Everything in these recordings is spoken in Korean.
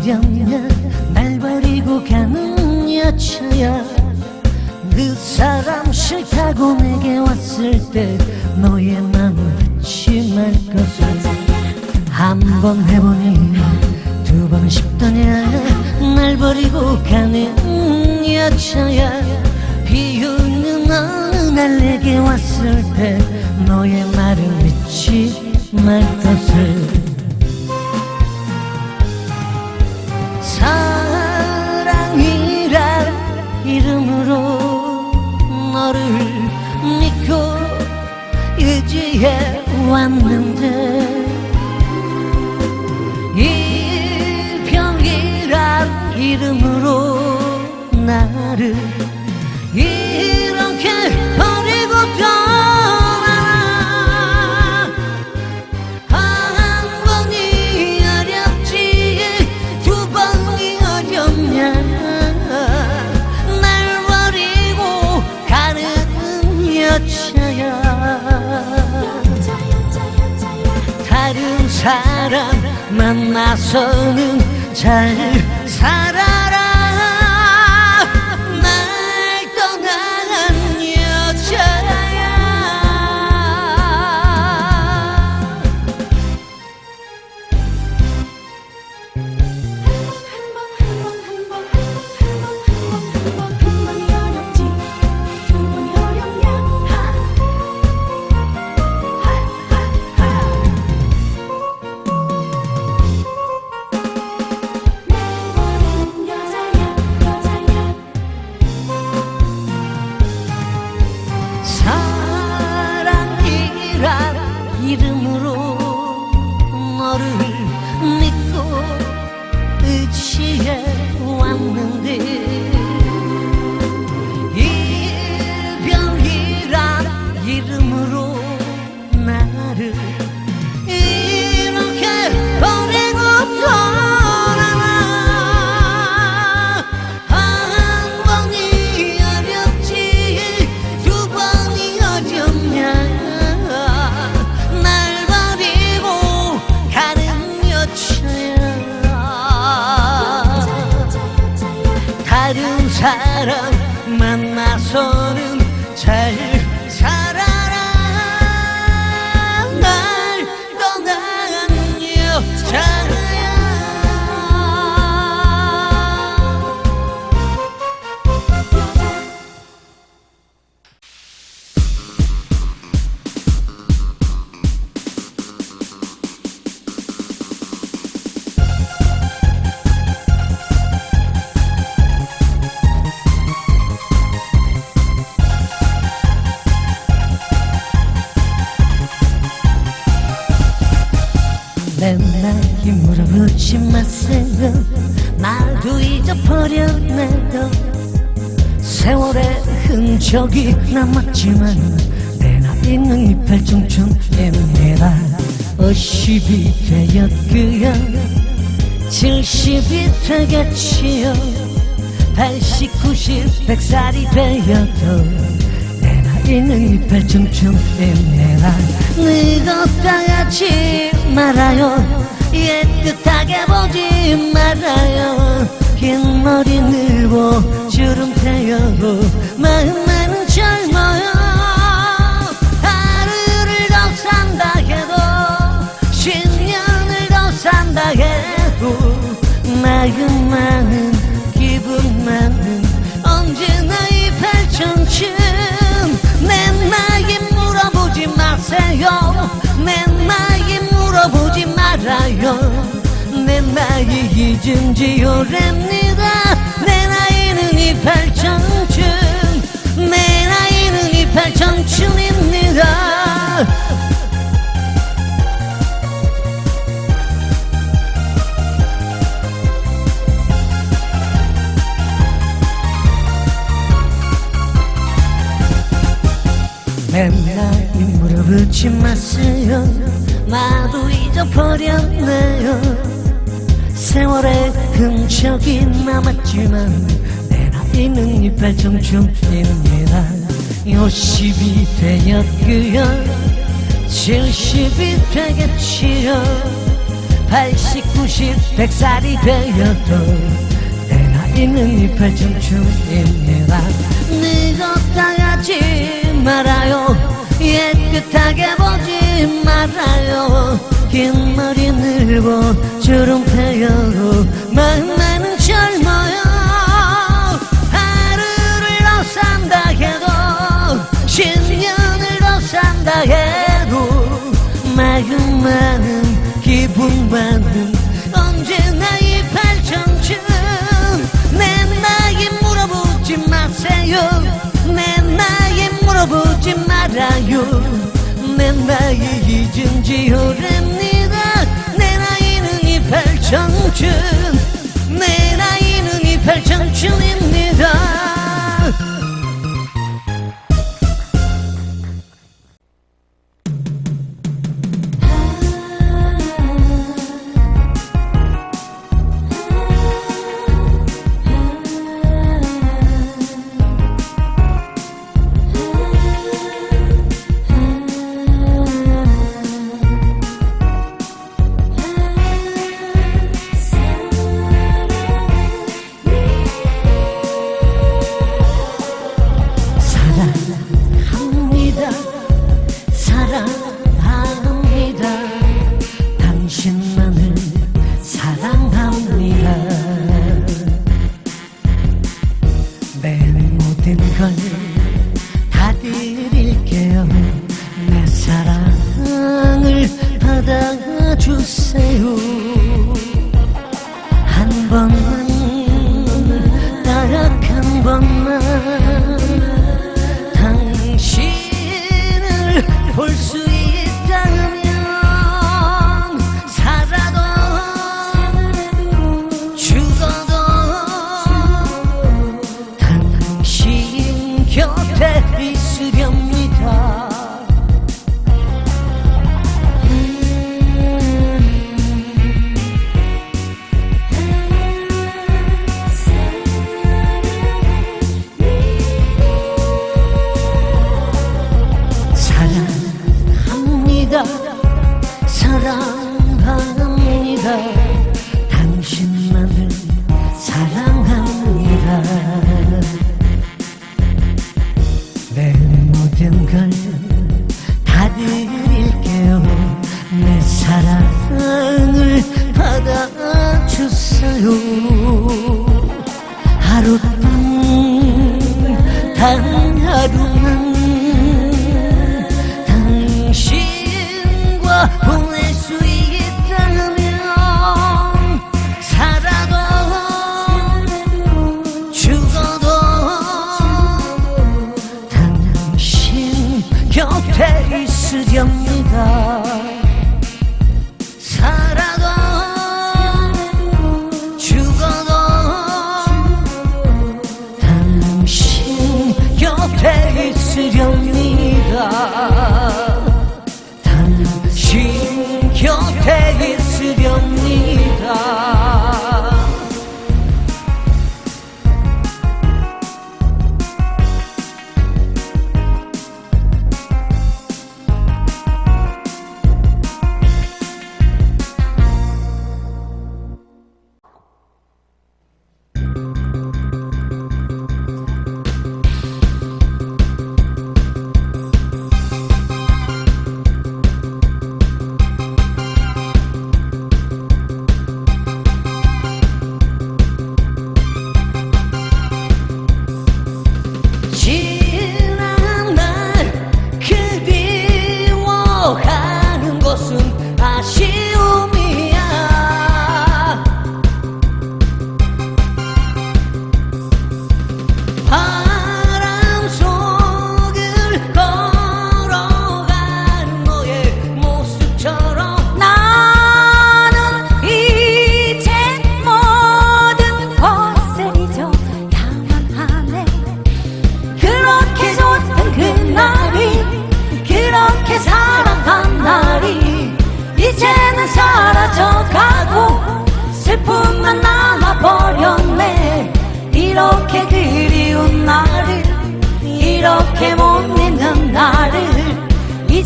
운명이야 날 버리고 가는 여자야? 그 사람 싫다고 내게 왔을 때 너의 마음을 잊지 말 것을 한 번 해보니 두 번 싶더냐? 날 버리고 가는 여자야? 비오는 어느 날 내게 왔을 때 나를 이렇게 버리고 떠나라. 한 번이 어렵지 두 번이 어렵냐. 날 버리고 가는 여자야. 다른 사람 만나서는 잘 살아 사람 만나서는 잘 세월의 흔적이 남았지만 내 나이는 이팔 청춘입니다 50이 되었고요. 70이 되겠지요. 80, 90, 100살이 되어도 내 나이는 이팔 청춘입니다 늙었다하지 말아요. 예끗하게 보지 말아요 긴 머리 늘고 주름 태우고 마음만은 젊어요. 하루를 더 산다 해도 십년을 더 산다 해도 마음만은 기분만은 언제나 이팔 청춘 내 나이 물어보지 마세요. 내 나이 물어보지 말아요. 내 나이 잊은 지 오래입니다. 내 나이는 이팔 청춘 내 나이는 이팔 청춘입니다. 내 나이 물어보지 마세요. 나도 잊어버렸네요 세월의 흔적이 남았지만 내 나이는 이팔정 중입니다. 50이 되었구요. 70이 되겠지요. 80, 90, 100살이 되어도 내 나이는 이팔정 중입니다. 늙었다 하지 말아요. 깨끗하게 보지 말아요. 흰머리 늘고 주름 패요 만나는 젊어요. 하루를 더 산다 해도 10년을 더 산다 해도 마음 많은 기분만은 언제나 이팔 청춘 내 나이 물어보지 마세요. 내 나이 물어보지 말아요. 내 나이 이젠 지 오릅니다. 내 나이는 이팔청춘 내 나이는 이팔청춘입니다. 黑是将你的。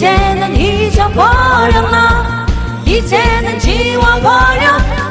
이제는 잊어버렸나 이제는 지워버렸나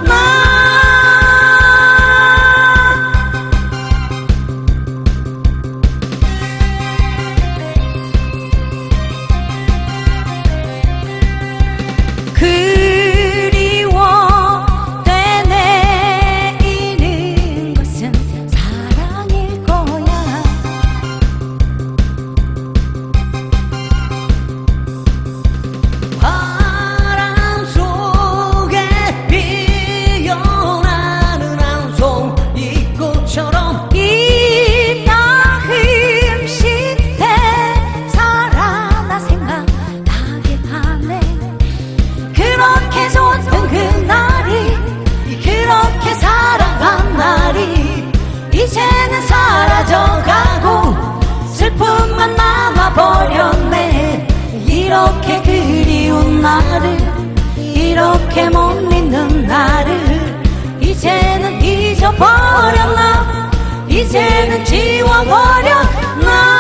잊어버렸나? 이제는 지워버렸나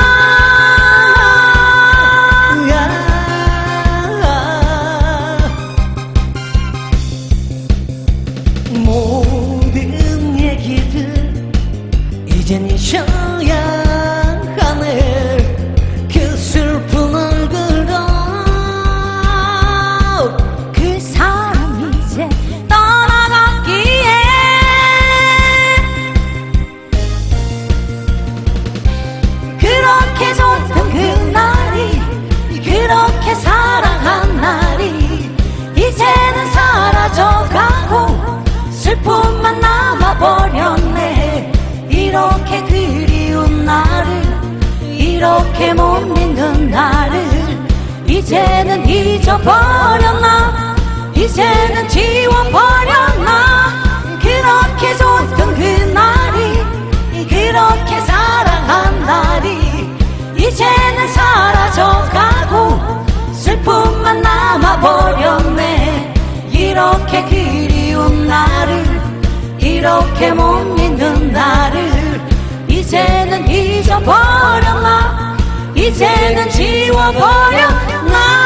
이렇게 그리운 나를 이렇게 못 믿는 나를. 이제는 잊어버렸나? 이제는 지워버렸나? 그렇게 좋던 그날이 그렇게 사랑한 날이 이제는 사라져가고 슬픔만 남아버렸네. 이렇게 그리운 나를 이렇게 못 믿는 나를 이제는 잊어버렸나 이제는 지워버렸나